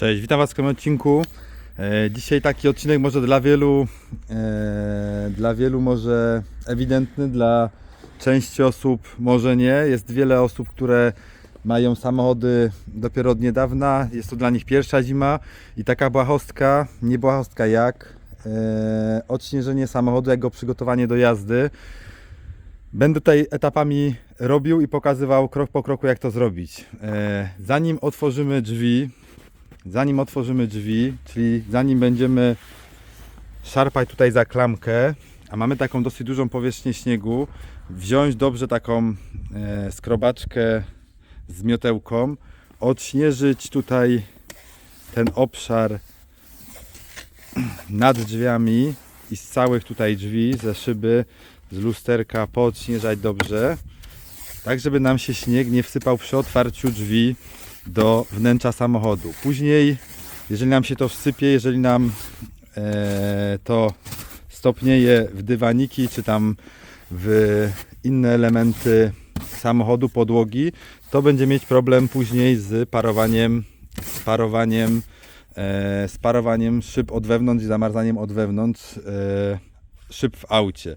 Cześć, witam Was w kolejnym odcinku. E, Dzisiaj taki odcinek może dla wielu, e, dla wielu może ewidentny, dla części osób może nie. Jest wiele osób, które mają samochody dopiero od niedawna. Jest to dla nich pierwsza zima i taka błahostka, nie błahostka jak e, odśnieżenie samochodu, jak go przygotowanie do jazdy. Będę tutaj etapami robił i pokazywał krok po kroku, jak to zrobić. Zanim otworzymy drzwi, zanim otworzymy drzwi, czyli zanim będziemy szarpać tutaj za klamkę, a mamy taką dosyć dużą powierzchnię śniegu, wziąć dobrze taką e, skrobaczkę z miotełką, odśnieżyć tutaj ten obszar nad drzwiami i z całych tutaj drzwi, ze szyby, z lusterka poodśnieżać dobrze, tak żeby nam się śnieg nie wsypał przy otwarciu drzwi do wnętrza samochodu. Później, jeżeli nam się to wsypie, jeżeli nam e, to stopnieje w dywaniki, czy tam w inne elementy samochodu, podłogi, to będzie mieć problem później z parowaniem, z parowaniem, e, z parowaniem szyb od wewnątrz i zamarzaniem od wewnątrz e, szyb w aucie.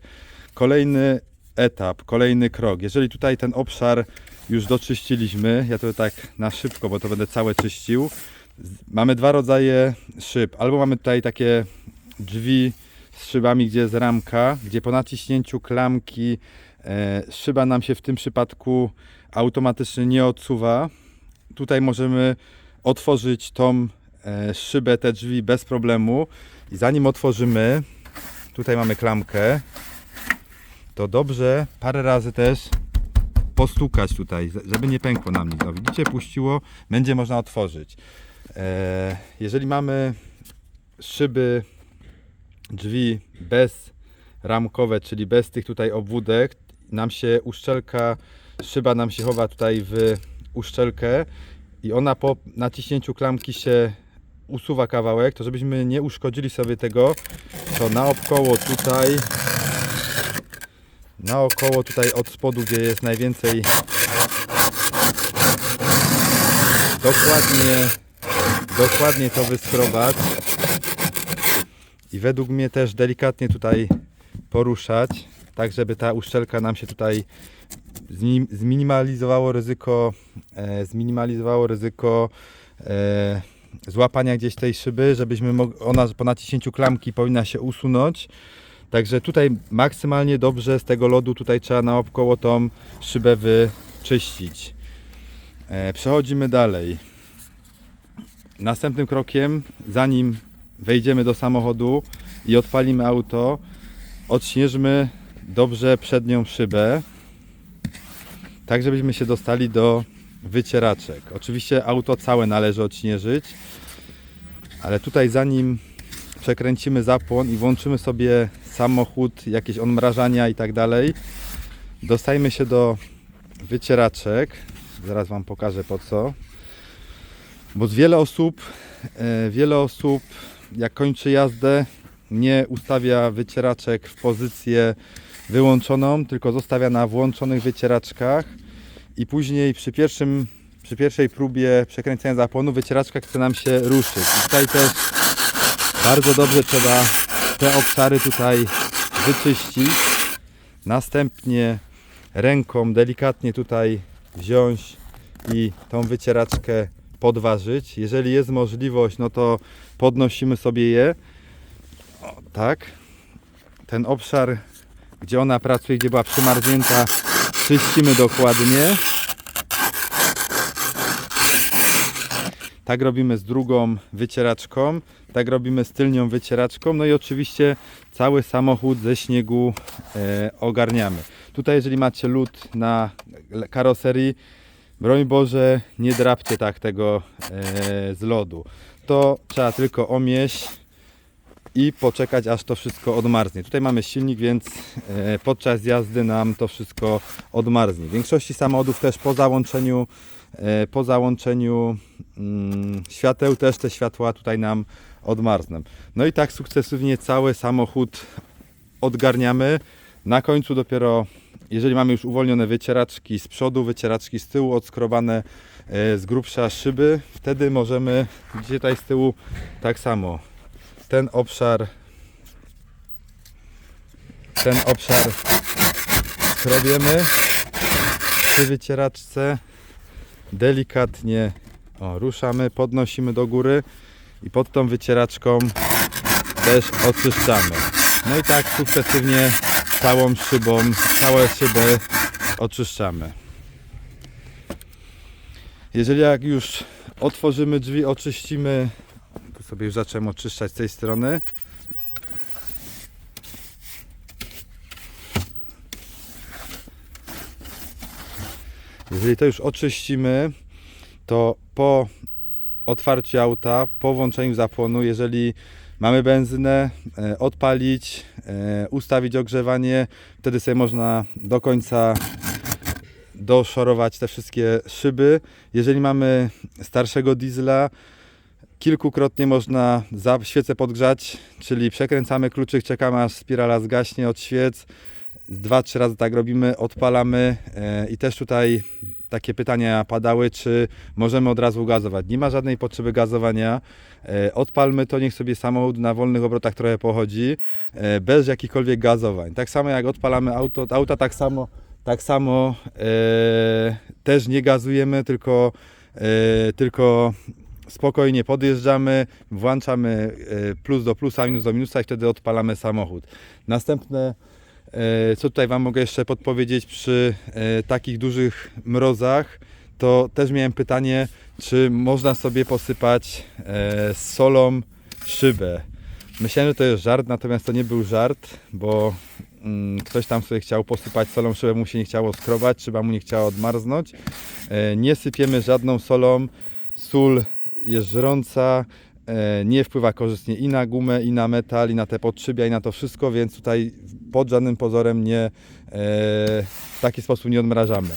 Kolejny etap, kolejny krok. Jeżeli tutaj ten obszar już doczyściliśmy, ja to tak na szybko, bo to będę całe czyścił. Mamy dwa rodzaje szyb. Albo mamy tutaj takie drzwi z szybami, gdzie jest ramka, gdzie po naciśnięciu klamki e, szyba nam się w tym przypadku automatycznie nie odsuwa. Tutaj możemy otworzyć tą e, szybę, te drzwi bez problemu. I zanim otworzymy, tutaj mamy klamkę, to dobrze parę razy też postukać tutaj, żeby nie pękło nam nic. O, widzicie, puściło, będzie można otworzyć. E, jeżeli mamy szyby, drzwi bez ramkowe, czyli bez tych tutaj obwódek, nam się uszczelka, szyba nam się chowa tutaj w uszczelkę i ona po naciśnięciu klamki się usuwa kawałek, to żebyśmy nie uszkodzili sobie tego, to naokoło tutaj naokoło tutaj od spodu, gdzie jest najwięcej dokładnie dokładnie to wyskrobać i według mnie też delikatnie tutaj poruszać tak żeby ta uszczelka nam się tutaj zmi- zminimalizowało ryzyko e, zminimalizowało ryzyko e, złapania gdzieś tej szyby, żebyśmy ona po naciśnięciu klamki powinna się usunąć Także tutaj maksymalnie dobrze z tego lodu tutaj trzeba naokoło tą szybę wyczyścić. E, przechodzimy dalej. Następnym krokiem, zanim wejdziemy do samochodu i odpalimy auto, odśnieżmy dobrze przednią szybę, tak żebyśmy się dostali do wycieraczek. Oczywiście auto całe należy odśnieżyć, ale tutaj zanim przekręcimy zapłon i włączymy sobie samochód, jakieś odmrażania i tak dalej, dostajmy się do wycieraczek. Zaraz Wam pokażę po co. Bo wiele osób, e, wiele osób jak kończy jazdę, nie ustawia wycieraczek w pozycję wyłączoną, tylko zostawia na włączonych wycieraczkach i później przy pierwszym przy pierwszej próbie przekręcenia zapłonu wycieraczka chce nam się ruszyć. I tutaj też bardzo dobrze trzeba te obszary tutaj wyczyścić. Następnie ręką delikatnie tutaj wziąć i tą wycieraczkę podważyć. Jeżeli jest możliwość, no to podnosimy sobie je. O, tak. Ten obszar, gdzie ona pracuje, gdzie była przymarznięta, czyścimy dokładnie. Tak robimy z drugą wycieraczką, tak robimy z tylnią wycieraczką, no i oczywiście cały samochód ze śniegu e, ogarniamy. Tutaj jeżeli macie lód na karoserii, broń Boże, nie drapcie tak tego e, z lodu. To trzeba tylko omieść i poczekać aż to wszystko odmarznie. Tutaj mamy silnik, więc e, podczas jazdy nam to wszystko odmarznie. W większości samochodów też po załączeniu po załączeniu mm, świateł też te światła tutaj nam odmarzną. No i tak sukcesywnie cały samochód odgarniamy. Na końcu dopiero jeżeli mamy już uwolnione wycieraczki z przodu, wycieraczki z tyłu, odskrobane e, z grubsza szyby, wtedy możemy, tutaj z tyłu, tak samo, ten obszar, ten obszar skrobiemy przy wycieraczce, delikatnie o, ruszamy, podnosimy do góry i pod tą wycieraczką też oczyszczamy. No i tak sukcesywnie całą szybą, całe szyby oczyszczamy. Jeżeli jak już otworzymy drzwi, oczyścimy, tu sobie już zacząłem oczyszczać z tej strony. Jeżeli to już oczyścimy, to po otwarciu auta, po włączeniu zapłonu, jeżeli mamy benzynę, e, odpalić, e, ustawić ogrzewanie, wtedy sobie można do końca doszorować te wszystkie szyby. Jeżeli mamy starszego diesla, kilkukrotnie można za świecę podgrzać, czyli przekręcamy kluczyk, czekamy aż spirala zgaśnie od świec. Dwa, trzy razy tak robimy, odpalamy e, i też tutaj takie pytania padały, czy możemy od razu gazować. Nie ma żadnej potrzeby gazowania. E, Odpalmy to, niech sobie samochód na wolnych obrotach trochę pochodzi, e, bez jakichkolwiek gazowań. Tak samo jak odpalamy auto, auta tak samo, tak samo e, też nie gazujemy, tylko, e, tylko spokojnie podjeżdżamy, włączamy plus do plusa, minus do minusa i wtedy odpalamy samochód. Następne Co tutaj Wam mogę jeszcze podpowiedzieć przy e, takich dużych mrozach, to też miałem pytanie, czy można sobie posypać e, solą szybę. Myślałem, że to jest żart, natomiast to nie był żart, bo mm, ktoś tam sobie chciał posypać solą szybę, mu się nie chciało skrobać, szyba mu nie chciała odmarznąć. E, Nie sypiemy żadną solą. Sól jest żrąca, e, nie wpływa korzystnie i na gumę, i na metal, i na te podszybia, i na to wszystko, więc tutaj pod żadnym pozorem nie e, w taki sposób nie odmrażamy.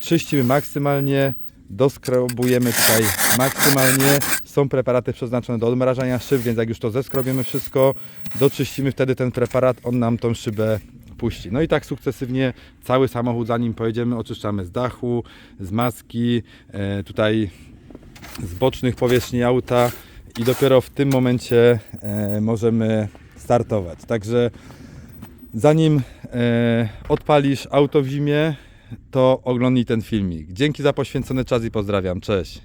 Czyścimy maksymalnie, doskrobujemy tutaj maksymalnie. Są preparaty przeznaczone do odmrażania szyb, więc jak już to zeskrobiemy wszystko, doczyścimy wtedy ten preparat, on nam tą szybę puści. No i tak sukcesywnie cały samochód, zanim pojedziemy, oczyszczamy z dachu, z maski, e, tutaj z bocznych powierzchni auta i dopiero w tym momencie e, możemy startować. Także zanim e, odpalisz auto w zimie, to oglądnij ten filmik. Dzięki za poświęcony czas i pozdrawiam. Cześć.